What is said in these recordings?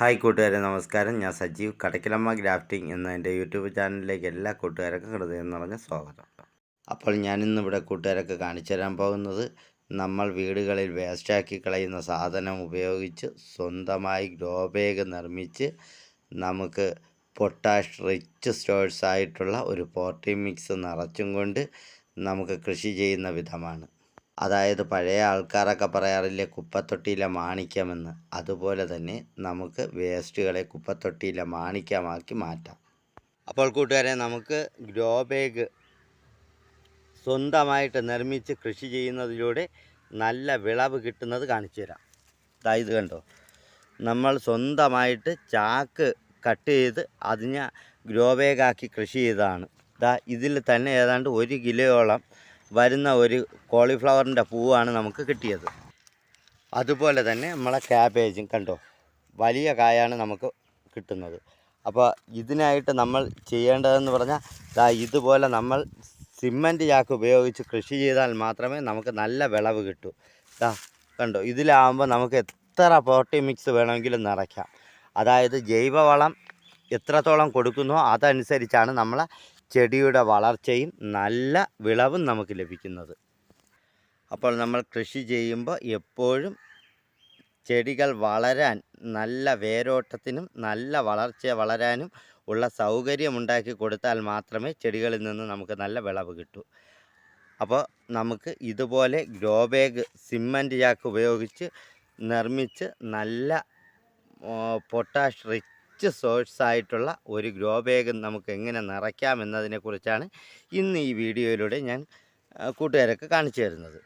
Hi കൂട്ടുകാരെ നമസ്കാരം. ഞാൻ സജീവ്. കടക്കിലമ്മ ഗ്രാഫ്റ്റിംഗ് എന്ന എന്റെ യൂട്യൂബ് ചാനലിലേക്ക് എല്ലാ കൂട്ടുകാർക്കും ഹൃദയം നിറഞ്ഞ സ്വാഗതം. അപ്പോൾ ഞാനിന്നിവിടെ കൂട്ടുകാരൊക്കെ കാണിച്ചു തരാൻ പോകുന്നത് നമ്മൾ വീടുകളിൽ വേസ്റ്റാക്കി കളയുന്ന സാധനം ഉപയോഗിച്ച് സ്വന്തമായി ഗ്രോ ബാഗ് നിർമ്മിച്ച് നമുക്ക് പൊട്ടാഷ് റിച്ച് സ്റ്റോഴ്സ് ആയിട്ടുള്ള ഒരു പോർട്ടി മിക്സ് നിറച്ചും കൊണ്ട് നമുക്ക് കൃഷി ചെയ്യുന്ന വിധമാണ്. അതായത് പഴയ ആൾക്കാരൊക്കെ പറയാറില്ലേ കുപ്പത്തൊട്ടിയിലെ മാണിക്യമെന്ന് അതുപോലെ തന്നെ നമുക്ക് വേസ്റ്റുകളെ കുപ്പത്തൊട്ടിയിലെ മാണിക്യമാക്കി മാറ്റാം. അപ്പോൾ കൂട്ടുകാരെ നമുക്ക് ഗ്രോ ബാഗ് സ്വന്തമായിട്ട് നിർമ്മിച്ച് കൃഷി ചെയ്യുന്നതിലൂടെ നല്ല വിളവ് കിട്ടുന്നത് കാണിച്ചു തരാം. ഇത് കണ്ടോ? നമ്മൾ സ്വന്തമായിട്ട് ചാക്ക് കട്ട് ചെയ്ത് അതിനെ ഗ്രോ ബാഗാക്കി കൃഷി ചെയ്തതാണ്. ഇതാ ഇതിൽ തന്നെ ഏതാണ്ട് ഒരു കിലോയോളം വരുന്ന ഒരു കോളിഫ്ലവറിന്റെ പൂവാണ് നമുക്ക് കിട്ടിയത്. അതുപോലെ തന്നെ നമ്മളെ ക്യാബേജും കണ്ടോ? വലിയ കായാണ് നമുക്ക് കിട്ടുന്നത്. അപ്പോൾ ഇതിനായിട്ട് നമ്മൾ ചെയ്യേണ്ടതെന്ന് പറഞ്ഞാൽ ഇതുപോലെ നമ്മൾ സിമന്റ് ചാക്ക് ഉപയോഗിച്ച് കൃഷി ചെയ്താൽ മാത്രമേ നമുക്ക് നല്ല വിളവ് കിട്ടൂ. ദാ കണ്ടോ? ഇതിലാവുമ്പോൾ നമുക്ക് എത്ര പോട്ടി മിക്സ് വേണമെങ്കിലും നിറയ്ക്കാം. അതായത് ജൈവവളം എത്രത്തോളം കൊടുക്കുന്നോ അതനുസരിച്ചാണ് നമ്മളെ ചെടിയുടെ വളർച്ചയും നല്ല വിളവും നമുക്ക് ലഭിക്കുന്നത്. അപ്പോൾ നമ്മൾ കൃഷി ചെയ്യുമ്പോൾ എപ്പോഴും ചെടികൾ വളരാൻ നല്ല വേരോട്ടത്തിനും നല്ല വളർച്ച വളരാനും ഉള്ള സൗകര്യം ഉണ്ടാക്കി കൊടുത്താൽ മാത്രമേ ചെടികളിൽ നിന്ന് നമുക്ക് നല്ല വിളവ് കിട്ടൂ. അപ്പോൾ നമുക്ക് ഇതുപോലെ ഗ്രോ ബാഗ് സിമന്റ് ചാക്ക് ഉപയോഗിച്ച് നിർമ്മിച്ച് നല്ല പൊട്ടാഷ് റിച്ച് സോഴ്സ് ആയിട്ടുള്ള ഒരു ഗ്രോ ബാഗ് നമുക്ക് എങ്ങനെ നിറയ്ക്കാം എന്നതിനെക്കുറിച്ചാണ് ഇന്ന് ഈ വീഡിയോയിലൂടെ ഞാൻ കൂട്ടുകാരൊക്കെ കാണിച്ചു തരുന്നത്.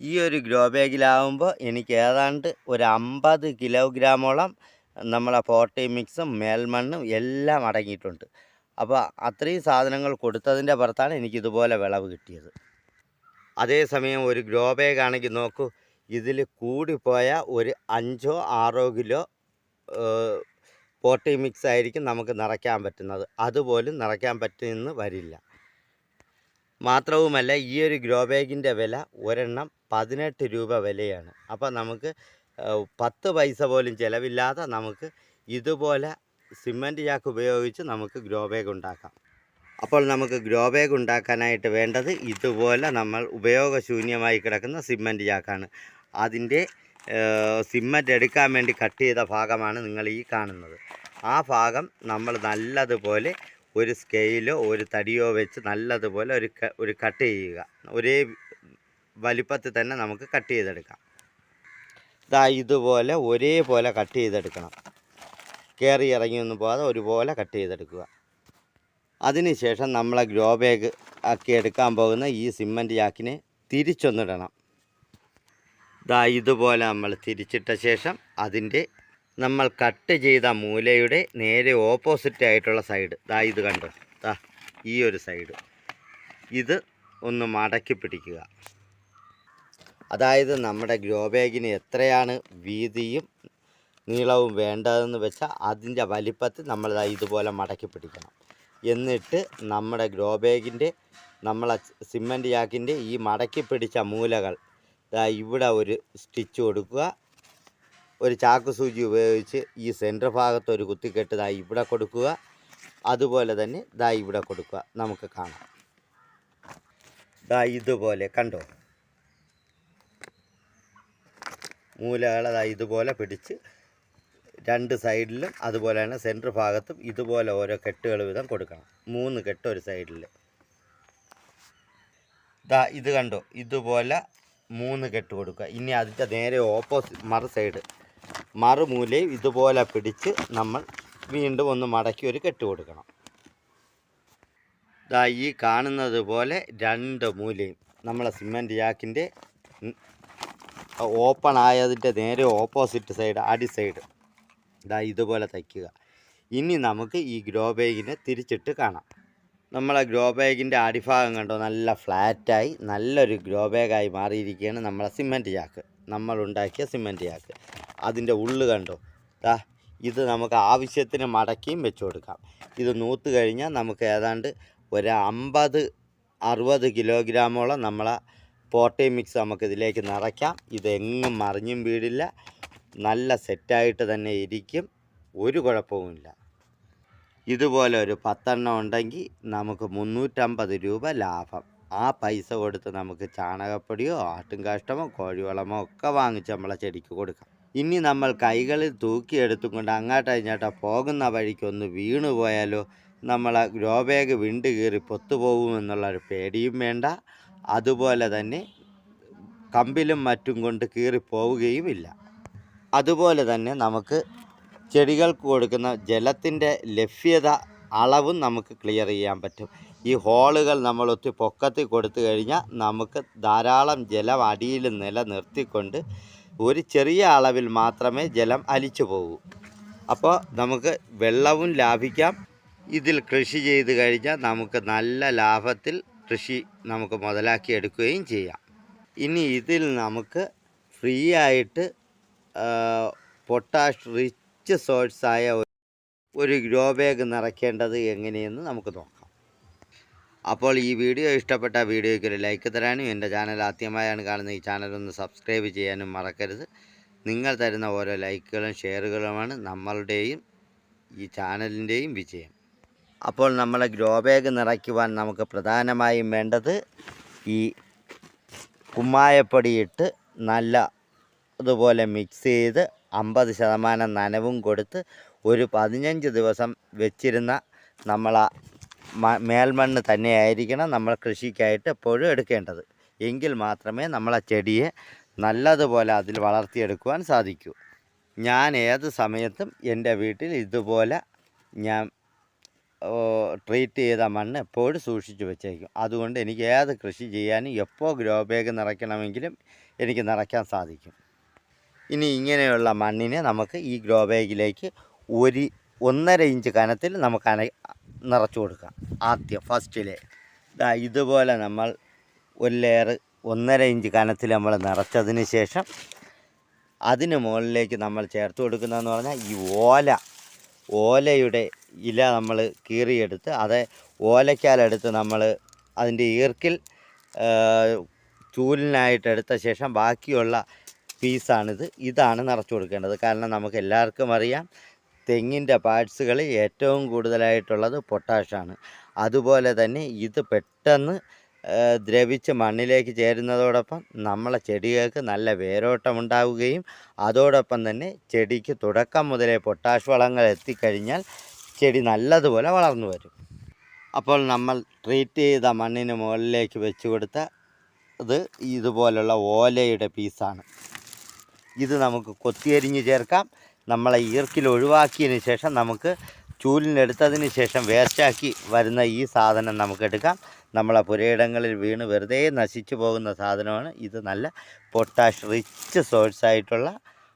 ഈ ഒരു ഗ്രോ ബാഗിലാവുമ്പോൾ എനിക്ക് ഏതാണ്ട് ഒരു അമ്പത് കിലോഗ്രാമോളം നമ്മളെ ഫോർട്ടി മിക്സും മേൽമണ്ണും എല്ലാം അടങ്ങിയിട്ടുണ്ട്. അപ്പോൾ അത്രയും സാധനങ്ങൾ കൊടുത്തതിന്റെ പുറത്താണ് എനിക്കിതുപോലെ വിളവ് കിട്ടിയത്. അതേസമയം ഒരു ഗ്രോ ബാഗ് ആണെങ്കിൽ നോക്കൂ ഇതിൽ കൂടിപ്പോയ ഒരു അഞ്ചോ ആറോ കിലോ പോട്ടി മിക്സ് ആയിരിക്കും നമുക്ക് നിറയ്ക്കാൻ പറ്റുന്നത്. അതുപോലും നിറയ്ക്കാൻ പറ്റുമെന്ന് വരില്ല. മാത്രവുമല്ല ഈ ഒരു ഗ്രോ ബാഗിന്റെ വില ഒരെണ്ണം പതിനെട്ട് രൂപ വിലയാണ്. അപ്പോൾ നമുക്ക് പത്ത് പൈസ പോലും ചിലവില്ലാതെ നമുക്ക് ഇതുപോലെ സിമന്റ് ചാക്ക് ഉപയോഗിച്ച് നമുക്ക് ഗ്രോ ബാഗ് ഉണ്ടാക്കാം. അപ്പോൾ നമുക്ക് ഗ്രോ ബാഗ് ഉണ്ടാക്കാനായിട്ട് വേണ്ടത് ഇതുപോലെ നമ്മൾ ഉപയോഗശൂന്യമായി കിടക്കുന്ന സിമന്റ് ചാക്കാണ്. അതിന്റെ സിമന്റ് എടുക്കാൻ വേണ്ടി കട്ട് ചെയ്ത ഭാഗമാണ് നിങ്ങൾ ഈ കാണുന്നത്. ആ ഭാഗം നമ്മൾ നല്ലതുപോലെ ഒരു സ്കെയിലോ ഒരു തടിയോ വെച്ച് നല്ലതുപോലെ ഒരു ഒരു കട്ട് ചെയ്യുക. ഒരേ വലിപ്പത്തിൽ തന്നെ നമുക്ക് കട്ട് ചെയ്തെടുക്കാം. ഇതാ ഇതുപോലെ ഒരേപോലെ കട്ട് ചെയ്തെടുക്കണം. കയറി ഇറങ്ങിയൊന്നും പോകാതെ ഒരുപോലെ കട്ട് ചെയ്തെടുക്കുക. അതിനുശേഷം നമ്മളെ ഗ്രോ ബാഗ് ആക്കി എടുക്കാൻ പോകുന്ന ഈ സിമ്മന്റ് ചാക്കിനെ തിരിച്ചൊന്നിടണം. ദാ ഇതുപോലെ നമ്മൾ തിരിച്ചിട്ട ശേഷം അതിന്റെ നമ്മൾ കട്ട് ചെയ്ത മൂലയുടെ നേരെ ഓപ്പോസിറ്റ് ആയിട്ടുള്ള സൈഡ്. ദാ ഇത് കണ്ടോ? ദാ ഈ ഒരു സൈഡ്. ഇത് ഒന്ന് മടക്കി പിടിക്കുക. അതായത് നമ്മുടെ ഗ്രോ ബാഗിന് എത്രയാണ് വീതിയും നീളവും വേണ്ടതെന്ന് വെച്ചാൽ അതിന്റെ വലിപ്പത്തിൽ നമ്മൾ ഇതുപോലെ മടക്കി പിടിക്കണം. എന്നിട്ട് നമ്മുടെ ഗ്രോ ബാഗിന്റെ നമ്മളെ സിമ്മന്റ് ചാക്കിന്റെ ഈ മടക്കി പിടിച്ച മൂലകൾ ഇവിടെ ഒരു സ്റ്റിച്ച് കൊടുക്കുക. ഒരു ചാക്ക് സൂചി ഉപയോഗിച്ച് ഈ സെന്റർ ഭാഗത്ത് ഒരു കുത്തിക്കെട്ട് ദാ ഇവിടെ കൊടുക്കുക. അതുപോലെ തന്നെ ദാ ഇവിടെ കൊടുക്കുക. നമുക്ക് കാണാം. ദാ ഇതുപോലെ കണ്ടോ? മൂലകളെ ദാ ഇതുപോലെ പിടിച്ച് രണ്ട് സൈഡിലും അതുപോലെ തന്നെ സെന്റർ ഭാഗത്തും ഇതുപോലെ ഓരോ കെട്ടുകൾ വീതം കൊടുക്കണം. മൂന്ന് കെട്ട് ഒരു സൈഡിൽ ദാ ഇത് കണ്ടോ? ഇതുപോലെ മൂന്ന് കെട്ട് കൊടുക്കുക. ഇനി അതിന്റെ നേരെ ഓപ്പോസിറ്റ് മറു സൈഡ് മറുമൂലയും ഇതുപോലെ പിടിച്ച് നമ്മൾ വീണ്ടും ഒന്ന് മടക്കി ഒരു കെട്ട് കൊടുക്കണം. ദാ ഈ കാണുന്നത് പോലെ രണ്ട് മൂലയും നമ്മളെ സിമന്റ് ജാക്കിന്റെ ഓപ്പൺ ആയതിന്റെ നേരെ ഓപ്പോസിറ്റ് സൈഡ് അടി സൈഡ് ഇതാ ഇതുപോലെ തയ്ക്കുക. ഇനി നമുക്ക് ഈ ഗ്രോ ബാഗിനെ തിരിച്ചിട്ട് കാണാം. നമ്മളെ ഗ്രോ ബാഗിന്റെ അടിഭാഗം കണ്ടോ? നല്ല ഫ്ലാറ്റായി നല്ലൊരു ഗ്രോ ബാഗായി മാറിയിരിക്കുകയാണ് നമ്മളെ സിമന്റ് ചാക്ക് നമ്മൾ ഉണ്ടാക്കിയ സിമന്റ് ചാക്ക് അതിന്റെ ഉള്ളു കണ്ടോ? ദാ ഇത് നമുക്ക് ആവശ്യത്തിന് മടക്കിയും വെച്ച് കൊടുക്കാം. ഇത് നൂത്ത് കഴിഞ്ഞാൽ നമുക്ക് ഏതാണ്ട് ഒരു അമ്പത് അറുപത് കിലോഗ്രാമോളം നമ്മളെ പോട്ടേ മിക്സ് നമുക്ക് ഇതിലേക്ക് നിറയ്ക്കാം. ഇതെങ്ങും മറിഞ്ഞും വീടില്ല. നല്ല സെറ്റായിട്ട് തന്നെ ഇരിക്കും. ഒരു കുഴപ്പവുമില്ല. ഇതുപോലെ ഒരു പത്തെണ്ണം ഉണ്ടെങ്കിൽ നമുക്ക് മുന്നൂറ്റമ്പത് രൂപ ലാഭം. ആ പൈസ കൊടുത്ത് നമുക്ക് ചാണകപ്പൊടിയോ ആട്ടുംകാഷ്ടമോ കോഴിവളമോ ഒക്കെ വാങ്ങിച്ച് നമ്മളെ ചെടിക്ക് കൊടുക്കാം. ഇനി നമ്മൾ കൈകളിൽ തൂക്കിയെടുത്തും കൊണ്ട് അങ്ങോട്ടോ ഇങ്ങോട്ടോ പോകുന്ന വഴിക്കൊന്ന് വീണു പോയാലോ നമ്മളെ ഗ്രോ ബാഗ് വിണ്ട് കീറി പൊത്തുപോകുമെന്നുള്ളൊരു പേടിയും വേണ്ട. അതുപോലെ തന്നെ കമ്പിലും മറ്റും കൊണ്ട് കീറി പോവുകയുമില്ല. അതുപോലെ തന്നെ നമുക്ക് ചെടികൾക്ക് കൊടുക്കുന്ന ജലത്തിന്റെ ലഭ്യത അളവും നമുക്ക് ക്ലിയർ ചെയ്യാൻ പറ്റും. ഈ ഹോളുകൾ നമ്മൾ ഒത്തിരി പൊക്കത്തിൽ കൊടുത്തു കഴിഞ്ഞാൽ നമുക്ക് ധാരാളം ജലം അടിയിൽ നിലനിർത്തിക്കൊണ്ട് ഒരു ചെറിയ അളവിൽ മാത്രമേ ജലം അലിച്ചു പോകൂ. അപ്പോൾ നമുക്ക് വെള്ളവും ലാഭിക്കാം. ഇതിൽ കൃഷി ചെയ്ത് കഴിഞ്ഞാൽ നമുക്ക് നല്ല ലാഭത്തിൽ കൃഷി നമുക്ക് മുതലാക്കി എടുക്കുകയും ചെയ്യാം. ഇനി ഇതിൽ നമുക്ക് ഫ്രീ ആയിട്ട് പൊട്ടാഷ് റിച്ച് സോഴ്സായ ഒരു ഗ്രോ ബാഗ് നിറയ്ക്കേണ്ടത് എങ്ങനെയെന്ന് നമുക്ക് നോക്കാം. അപ്പോൾ ഈ വീഡിയോ ഇഷ്ടപ്പെട്ട വീഡിയോയ്ക്ക് ഒരു ലൈക്ക് തരാനും എന്റെ ചാനൽ ആദ്യമായാണ് കാണുന്ന ഈ ചാനൽ ഒന്ന് സബ്സ്ക്രൈബ് ചെയ്യാനും മറക്കരുത്. നിങ്ങൾ തരുന്ന ഓരോ ലൈക്കുകളും ഷെയറുകളുമാണ് നമ്മളുടെയും ഈ ചാനലിന്റെയും വിജയം. അപ്പോൾ നമ്മളെ ഗ്രോ ബാഗ് നിറയ്ക്കുവാൻ നമുക്ക് പ്രധാനമായും വേണ്ടത് ഈ കുമ്മായപ്പൊടിയിട്ട് നല്ല അതുപോലെ മിക്സ് ചെയ്ത് അമ്പത് ശതമാനം നനവും കൊടുത്ത് ഒരു പതിനഞ്ച് ദിവസം വെച്ചിരുന്ന നമ്മളെ മേൽമണ്ണ് തന്നെയായിരിക്കണം നമ്മൾ കൃഷിക്കായിട്ട് എപ്പോഴും എടുക്കേണ്ടത്. എങ്കിൽ മാത്രമേ നമ്മളെ ചെടിയെ നല്ലതുപോലെ അതിൽ വളർത്തിയെടുക്കുവാൻ സാധിക്കൂ. ഞാൻ ഏത് സമയത്തും എന്റെ വീട്ടിൽ ഇതുപോലെ ഞാൻ ട്രീറ്റ് ചെയ്ത മണ്ണ് എപ്പോഴും സൂക്ഷിച്ചു വെച്ചേക്കും. അതുകൊണ്ട് എനിക്ക് ഏത് കൃഷി ചെയ്യാനും എപ്പോൾ ഗ്രോ ബാഗ് നിറയ്ക്കണമെങ്കിലും എനിക്ക് നിറയ്ക്കാൻ സാധിക്കും. ഇനി ഇങ്ങനെയുള്ള മണ്ണിനെ നമുക്ക് ഈ ഗ്രോ ബാഗിലേക്ക് ഒരു ഒന്നര ഇഞ്ച് കനത്തിൽ നമുക്ക് അന നിറച്ചു കൊടുക്കാം. ആദ്യം ഫസ്റ്റിലെ. ഇതാ ഇതുപോലെ നമ്മൾ ഒരു ലെയർ ഒന്നര ഇഞ്ച് കനത്തിൽ നമ്മൾ നിറച്ചതിന് ശേഷം അതിന് മുകളിലേക്ക് നമ്മൾ ചേർത്ത് കൊടുക്കുന്നതെന്ന് പറഞ്ഞാൽ ഈ ഓല ഓലയുടെ ഇല നമ്മൾ കീറിയെടുത്ത് അത് ഓലയ്ക്കാലെടുത്ത് നമ്മൾ അതിന്റെ ഈർക്കിൽ ചൂലിനായിട്ടെടുത്ത ശേഷം ബാക്കിയുള്ള പീസാണിത് ഇതാണ് നിറച്ചു കൊടുക്കേണ്ടത്. കാരണം നമുക്ക് എല്ലാവർക്കും അറിയാം തെങ്ങിന്റെ പാർട്സുകളിൽ ഏറ്റവും കൂടുതലായിട്ടുള്ളത് പൊട്ടാഷാണ്. അതുപോലെ തന്നെ ഇത് പെട്ടെന്ന് ദ്രവിച്ച് മണ്ണിലേക്ക് ചേരുന്നതോടൊപ്പം നമ്മളെ ചെടികൾക്ക് നല്ല വേരോട്ടം ഉണ്ടാവുകയും അതോടൊപ്പം തന്നെ ചെടിക്ക് തുടക്കം മുതലേ പൊട്ടാഷ് വളങ്ങൾ എത്തിക്കഴിഞ്ഞാൽ ചെടി നല്ലതുപോലെ വളർന്നു വരും. അപ്പോൾ നമ്മൾ ട്രീറ്റ് ചെയ്ത മണ്ണിന് മുകളിലേക്ക് വെച്ച് കൊടുത്ത ഇത് ഇതുപോലുള്ള ഓലയുടെ പീസാണ്. ഇത് നമുക്ക് കൊത്തിയരിഞ്ഞ് ചേർക്കാം. നമ്മളെ ഈർക്കിൽ ഒഴിവാക്കിയതിന് ശേഷം നമുക്ക് ചൂലിനെടുത്തതിന് ശേഷം വേസ്റ്റാക്കി വരുന്ന ഈ സാധനം നമുക്കെടുക്കാം നമ്മളെ പുരയിടങ്ങളിൽ വീണ് വെറുതെ നശിച്ചു പോകുന്ന സാധനമാണ്. ഇത് നല്ല പൊട്ടാഷ് റിച്ച് സോഴ്സ് ആയിട്ടുള്ള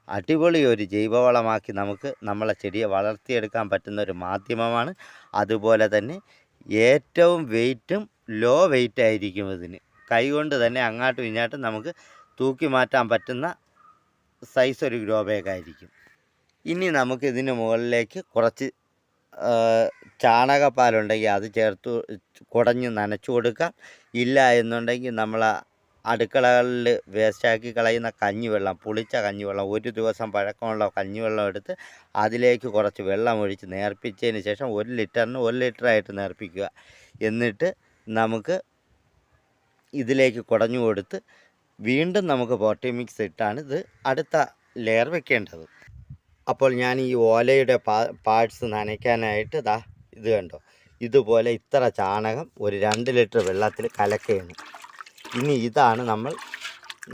അടിപൊളി ഒരു ജൈവവളമാക്കി നമുക്ക് നമ്മളെ ചെടിയെ വളർത്തിയെടുക്കാൻ പറ്റുന്ന ഒരു മാധ്യമമാണ്. അതുപോലെ തന്നെ ഏറ്റവും വെയിറ്റും ലോ വെയിറ്റ് ആയിരിക്കും ഇതിന്. കൈകൊണ്ട് തന്നെ അങ്ങോട്ടും ഇങ്ങോട്ടും നമുക്ക് തൂക്കി മാറ്റാൻ പറ്റുന്ന സൈസ് ഒരു ഗ്രോ ബാഗ് ആയിരിക്കും ഇനി നമുക്ക് ഇതിന് മുകളിലേക്ക് കുറച്ച് ചാണകപ്പാലുണ്ടെങ്കിൽ അത് ചേർത്ത് കുടഞ്ഞ് നനച്ചു കൊടുക്കാം ഇല്ല എന്നുണ്ടെങ്കിൽ നമ്മൾ അടുക്കളകളിൽ വേസ്റ്റാക്കി കളയുന്ന കഞ്ഞിവെള്ളം പുളിച്ച കഞ്ഞിവെള്ളം ഒരു ദിവസം പഴക്കമുള്ള കഞ്ഞിവെള്ളം എടുത്ത് അതിലേക്ക് കുറച്ച് വെള്ളം ഒഴിച്ച് നേർപ്പിച്ചതിന് ശേഷം ഒരു ലിറ്ററിന് ഒരു ലിറ്ററായിട്ട് നേർപ്പിക്കുക. എന്നിട്ട് നമുക്ക് ഇതിലേക്ക് കുടഞ്ഞു കൊടുത്ത് വീണ്ടും നമുക്ക് പോട്ടി മിക്സ് ഇട്ടാണ് ഇത് അടുത്ത ലെയർ വെക്കേണ്ടത്. അപ്പോൾ ഞാൻ ഈ ഓലയുടെ പാർട്സ് നനയ്ക്കാനായിട്ട് ഇതാ ഇത് കണ്ടോ? ഇതുപോലെ ഇത്ര ചാണകം ഒരു രണ്ട് ലിറ്റർ വെള്ളത്തിൽ കലക്കുകയാണ്. ഇനി ഇതാണ് നമ്മൾ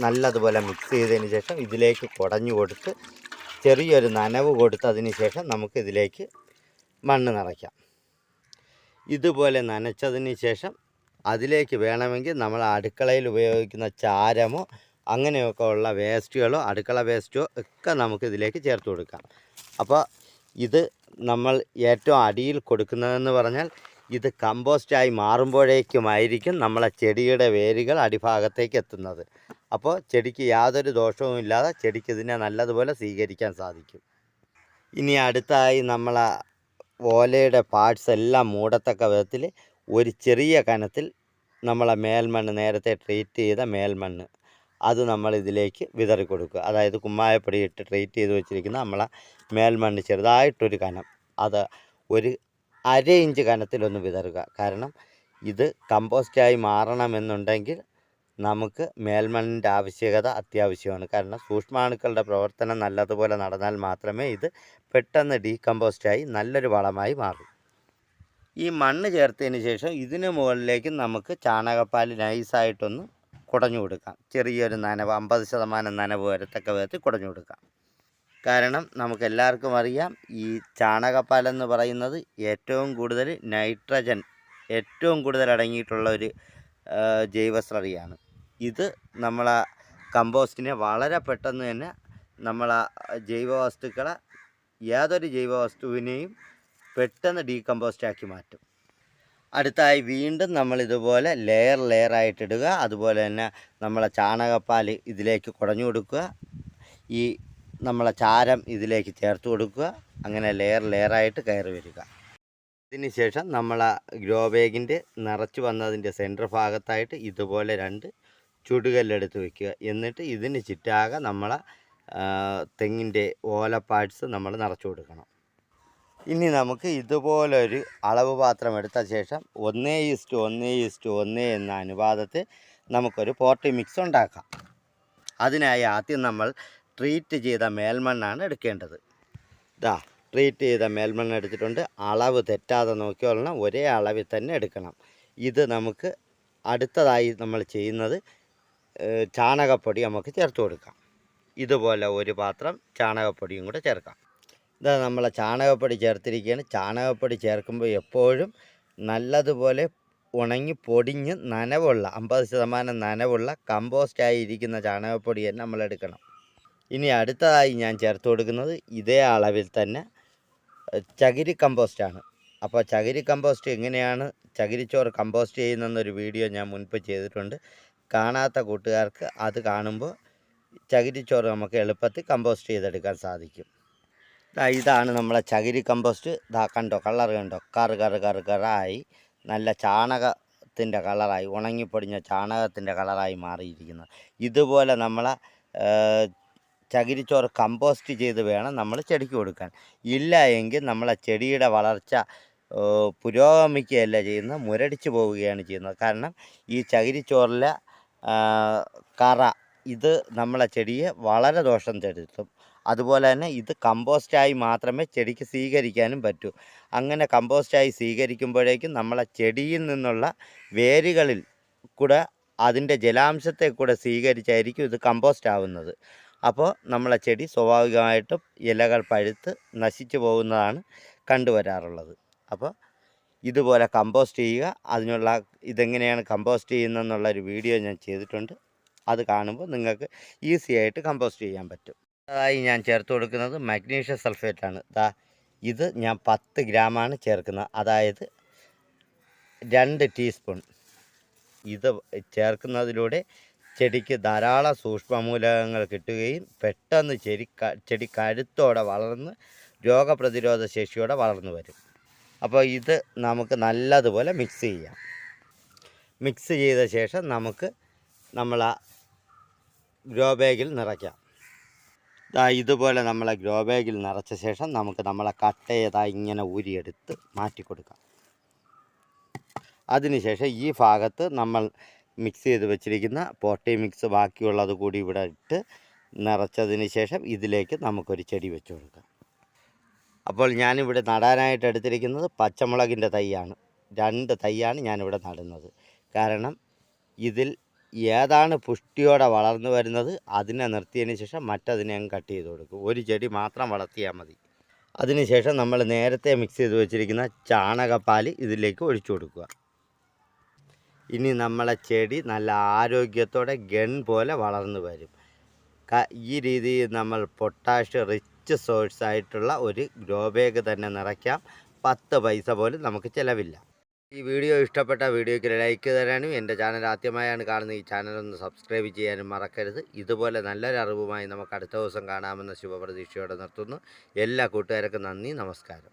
നല്ലതുപോലെ മിക്സ് ചെയ്തതിന് ശേഷം ഇതിലേക്ക് കുടഞ്ഞു കൊടുത്ത് ചെറിയൊരു നനവ് കൊടുത്തതിന് ശേഷം നമുക്ക് ഇതിലേക്ക് മണ്ണ് നിറയ്ക്കാം. ഇതുപോലെ നനച്ചതിന് ശേഷം അതിലേക്ക് വേണമെങ്കിൽ നമ്മൾ അടുക്കളയിൽ ഉപയോഗിക്കുന്ന ചാരമോ അങ്ങനെയൊക്കെ ഉള്ള വേസ്റ്റുകളോ അടുക്കള വേസ്റ്റോ ഒക്കെ നമുക്ക് ഇതിലേക്ക് ചേർത്ത് കൊടുക്കാം. അപ്പോൾ ഇത് നമ്മൾ ഏറ്റവും അടിയിൽ കൊടുക്കുന്നതെന്ന് പറഞ്ഞാൽ ഇത് കമ്പോസ്റ്റായി മാറുമ്പോഴേക്കുമായിരിക്കും നമ്മളെ ചെടിയുടെ വേരുകൾ അടിഭാഗത്തേക്ക് എത്തുന്നത്. അപ്പോൾ ചെടിക്ക് യാതൊരു ദോഷവും ഇല്ലാതെ ചെടിക്ക് ഇതിനെ നല്ലതുപോലെ സ്വീകരിക്കാൻ സാധിക്കും. ഇനി അടുത്തായി നമ്മളെ ഓലയുടെ പാർട്സ് എല്ലാം മൂടത്തക്ക വിധത്തിൽ ഒരു ചെറിയ കനത്തിൽ നമ്മളെ മേൽമണ്ണ് നേരത്തെ ട്രീറ്റ് ചെയ്ത മേൽമണ്ണ്. അത് നമ്മൾ ഇതിലേക്ക് വിതറി കൊടുക്കുക. അതായത് കുമ്മായപ്പൊടി ഇട്ട് ട്രീറ്റ് ചെയ്ത് വെച്ചിരിക്കുന്ന നമ്മളെ മേൽമണ്ണ് ചെറുതായിട്ടൊരു കനം. അത് ഒരു അര ഇഞ്ച് കനത്തിലൊന്ന് വിതറുക. കാരണം ഇത് കമ്പോസ്റ്റായി മാറണമെന്നുണ്ടെങ്കിൽ നമുക്ക് മേൽമണ്ണിന്റെ ആവശ്യകത അത്യാവശ്യമാണ്. കാരണം സൂക്ഷ്മാണുക്കളുടെ പ്രവർത്തനം നല്ലതുപോലെ നടന്നാൽ മാത്രമേ ഇത് പെട്ടെന്ന് ഡീകമ്പോസ്റ്റായി നല്ലൊരു വളമായി മാറും. ഈ മണ്ണ് ചേർത്തതിന് ശേഷം ഇതിന് മുകളിലേക്ക് നമുക്ക് ചാണകപ്പാൽ നൈസായിട്ടൊന്ന് കുടഞ്ഞു കൊടുക്കാം. ചെറിയൊരു നനവ് അമ്പത് ശതമാനം നനവ് വരത്തക്ക വിധത്തിൽ കുടഞ്ഞു കൊടുക്കാം. കാരണം നമുക്ക് എല്ലാവർക്കും അറിയാം ഈ ചാണകപ്പാലെന്ന് പറയുന്നത് ഏറ്റവും കൂടുതൽ നൈട്രജൻ ഏറ്റവും കൂടുതൽ അടങ്ങിയിട്ടുള്ള ഒരു ജൈവസ്രറിയാണ് ഇത് നമ്മളെ കമ്പോസ്റ്റിനെ വളരെ പെട്ടെന്ന് തന്നെ നമ്മളെ ജൈവവസ്തുക്കളെ യാതൊരു ജൈവവസ്തുവിനെയും പെട്ടെന്ന് ഡീകമ്പോസ്റ്റ് ആക്കി മാറ്റും. അടുത്തായി വീണ്ടും നമ്മൾ ഇതുപോലെ ലെയർ ലെയർ ആയിട്ട് ഇടുക. അതുപോലെ തന്നെ നമ്മളെ ചാണകപ്പാൽ ഇതിലേക്ക് കുടഞ്ഞു കൊടുക്കുക. ഈ നമ്മളെ ചാരം ഇതിലേക്ക് ചേർത്ത് കൊടുക്കുക. അങ്ങനെ ലെയർ ലെയറായിട്ട് കയറി വരിക. അതിനുശേഷം ശേഷം നമ്മളെ ഗ്രോ ബാഗിന്റെ നിറച്ച് വന്നതിന്റെ സെന്റർ ഭാഗത്തായിട്ട് ഇതുപോലെ രണ്ട് ചുടുകല്ലെടുത്ത് വെക്കുക. എന്നിട്ട് ഇതിന് ചുറ്റാകെ നമ്മളെ ആ, തെങ്ങിന്റെ ഓല പാർട്സ് നമ്മൾ നിറച്ചു കൊടുക്കണം. ഇനി നമുക്ക് ഇതുപോലൊരു അളവ് പാത്രം എടുത്ത ശേഷം ഒന്നേ ഈസ്റ്റ് ഒന്നേ ഈസ്റ്റ് ഒന്നേ എന്ന അനുപാതത്തിൽ നമുക്കൊരു പോർട്ടി മിക്സ് ഉണ്ടാക്കാം. അതിനായി ആദ്യം നമ്മൾ ട്രീറ്റ് ചെയ്ത മേൽമണ്ണാണ് എടുക്കേണ്ടത്. ഇതാ ട്രീറ്റ് ചെയ്ത മേൽമണ്ണ് എടുത്തിട്ടുണ്ട്. അളവ് തെറ്റാതെ നോക്കിയോളണം ഒരേ അളവിൽ തന്നെ എടുക്കണം. ഇത് നമുക്ക് അടുത്തതായി നമ്മൾ ചെയ്യുന്നത് ചാണകപ്പൊടി നമുക്ക് ചേർത്ത് കൊടുക്കാം. ഇതുപോലെ ഒരു പാത്രം ചാണകപ്പൊടിയും കൂടെ ചേർക്കാം. ഇതാ നമ്മളെ ചാണകപ്പൊടി ചേർത്തിരിക്കുകയാണ് ചാണകപ്പൊടി ചേർക്കുമ്പോൾ എപ്പോഴും നല്ലതുപോലെ ഉണങ്ങി പൊടിഞ്ഞ് നനവുള്ള അമ്പത് ശതമാനം നനവുള്ള കമ്പോസ്റ്റായി ഇരിക്കുന്ന ചാണകപ്പൊടി തന്നെ നമ്മൾ എടുക്കണം. ഇനി അടുത്തതായി ഞാൻ ചേർത്ത് കൊടുക്കുന്നത് ഇതേ അളവിൽ തന്നെ ചകിരി കമ്പോസ്റ്റാണ്. അപ്പോൾ ചകിരി കമ്പോസ്റ്റ് എങ്ങനെയാണ് ചകിരിച്ചോറ് കമ്പോസ്റ്റ് ചെയ്യുന്നതെന്നൊരു വീഡിയോ ഞാൻ മുൻപ് ചെയ്തിട്ടുണ്ട്. കാണാത്ത കൂട്ടുകാർക്ക് അത് കാണുമ്പോൾ ചകിരിച്ചോറ് നമുക്ക് എളുപ്പത്തിൽ കമ്പോസ്റ്റ് ചെയ്തെടുക്കാൻ സാധിക്കും. ഇതാണ് നമ്മളെ ചകിരി കമ്പോസ്റ്റ്. ഇതാ കണ്ടോ കളർ കണ്ടോ? കറ് കറ് കറ് കറായി. നല്ല ചാണകത്തിന്റെ കളറായി ഉണങ്ങിപ്പൊടിഞ്ഞ ചാണകത്തിന്റെ കളറായി മാറിയിരിക്കുന്നത്. ഇതുപോലെ നമ്മളെ ചകിരിച്ചോറ് കമ്പോസ്റ്റ് ചെയ്ത് വേണം നമ്മൾ ചെടിക്ക് കൊടുക്കാൻ. ഇല്ല എങ്കിൽ നമ്മളെ ചെടിയുടെ വളർച്ച പുരോഗമിക്കുകയല്ല ചെയ്യുന്നത് മുരടിച്ച് പോവുകയാണ് ചെയ്യുന്നത്. കാരണം ഈ ചകിരിച്ചോറിലെ കറ ഇത് നമ്മളെ ചെടിയെ വളരെ ദോഷം ചെലുത്തും അതുപോലെ തന്നെ ഇത് കമ്പോസ്റ്റായി മാത്രമേ ചെടിക്ക് സ്വീകരിക്കാനും പറ്റൂ. അങ്ങനെ കമ്പോസ്റ്റായി സ്വീകരിക്കുമ്പോഴേക്കും നമ്മളെ ചെടിയിൽ നിന്നുള്ള വേരുകളിൽ കൂടെ അതിന്റെ ജലാംശത്തെ കൂടെ സ്വീകരിച്ചായിരിക്കും ഇത് കമ്പോസ്റ്റ് ആവുന്നത് അപ്പോൾ നമ്മളെ ചെടി സ്വാഭാവികമായിട്ടും ഇലകൾ പഴുത്ത് നശിച്ചു പോകുന്നതാണ് കണ്ടുവരാറുള്ളത്. അപ്പോൾ ഇതുപോലെ കമ്പോസ്റ്റ് ചെയ്യുക. അതിനുള്ള ഇതെങ്ങനെയാണ് കമ്പോസ്റ്റ് ചെയ്യുന്നതെന്നുള്ളൊരു വീഡിയോ ഞാൻ ചെയ്തിട്ടുണ്ട്. അത് കാണുമ്പോൾ നിങ്ങൾക്ക് ഈസി ആയിട്ട് കമ്പോസ്റ്റ് ചെയ്യാൻ പറ്റും. അതായി ഞാൻ ചേർത്ത് കൊടുക്കുന്നത് മഗ്നീഷ്യം സൾഫേറ്റ് ആണ്. ദാ ഇത് ഞാൻ പത്ത് ഗ്രാമാണ് ചേർക്കുന്നത്. അതായത് രണ്ട് ടീസ്പൂൺ ഇത് ചേർക്കുന്നതിലൂടെ ചെടിക്ക് ധാരാളം സൂക്ഷ്മമൂലകങ്ങൾ കിട്ടുകയും പെട്ടെന്ന് ചെടി ചെടി കരുത്തോടെ വളർന്ന് രോഗപ്രതിരോധ ശേഷിയോടെ വളർന്നു വരും. അപ്പോൾ ഇത് നമുക്ക് നല്ലതുപോലെ മിക്സ് ചെയ്യാം. മിക്സ് ചെയ്ത ശേഷം നമുക്ക് നമ്മൾ ആ ഗ്രോ ബാഗിൽ നിറയ്ക്കാം. ഇതുപോലെ നമ്മളെ ഗ്രോ ബാഗിൽ നിറച്ച ശേഷം നമുക്ക് നമ്മളെ കട്ടയതാ ഇങ്ങനെ ഊരിയെടുത്ത് മാറ്റി കൊടുക്കാം. അതിനുശേഷം ഈ ഭാഗത്ത് നമ്മൾ മിക്സ് ചെയ്ത് വെച്ചിരിക്കുന്ന പോട്ടി മിക്സ് ബാക്കിയുള്ളത് കൂടി ഇവിടെ ഇട്ട് നിറച്ചതിന് ശേഷം ഇതിലേക്ക് നമുക്കൊരു ചെടി വെച്ച് കൊടുക്കാം. അപ്പോൾ ഞാനിവിടെ നടാനായിട്ട് എടുത്തിരിക്കുന്നത് പച്ചമുളകിന്റെ തൈയാണ്. രണ്ട് തൈയാണ് ഞാനിവിടെ നടുന്നത്. കാരണം ഇതിൽ ഏതാണ് പുഷ്ടിയോടെ വളർന്നു വരുന്നത് അതിനെ നിർത്തിയതിന് ശേഷം മറ്റതിനെ അങ്ങ് കട്ട് ചെയ്ത് കൊടുക്കും. ഒരു ചെടി മാത്രം വളർത്തിയാൽ മതി. അതിനുശേഷം നമ്മൾ നേരത്തെ മിക്സ് ചെയ്ത് വെച്ചിരിക്കുന്ന ചാണകപ്പാൽ ഇതിലേക്ക് ഒഴിച്ചു കൊടുക്കുക. ഇനി നമ്മളെ ചെടി നല്ല ആരോഗ്യത്തോടെ ഗൺ പോലെ വളർന്നു വരും. ഈ രീതിയിൽ നമ്മൾ പൊട്ടാഷ് റിച്ച് സോഴ്സ് ആയിട്ടുള്ള ഒരു ഗ്രോ ബാഗ് തന്നെ നിറയ്ക്കാം. പത്ത് പൈസ പോലും നമുക്ക് ചിലവില്ല. ഈ വീഡിയോ ഇഷ്ടപ്പെട്ട വീഡിയോയ്ക്ക് ലൈക്ക് തരാനും എന്റെ ചാനൽ ആദ്യമായാണ് കാണുന്നത് ഈ ചാനൽ ഒന്ന് സബ്സ്ക്രൈബ് ചെയ്യാനും മറക്കരുത്. ഇതുപോലെ നല്ലൊരു അറിവുമായി നമുക്ക് അടുത്ത ദിവസം കാണാമെന്ന ശുഭപ്രതീക്ഷയോടെ നിർത്തുന്നു. എല്ലാ കൂട്ടുകാർക്കും നന്ദി നമസ്കാരം.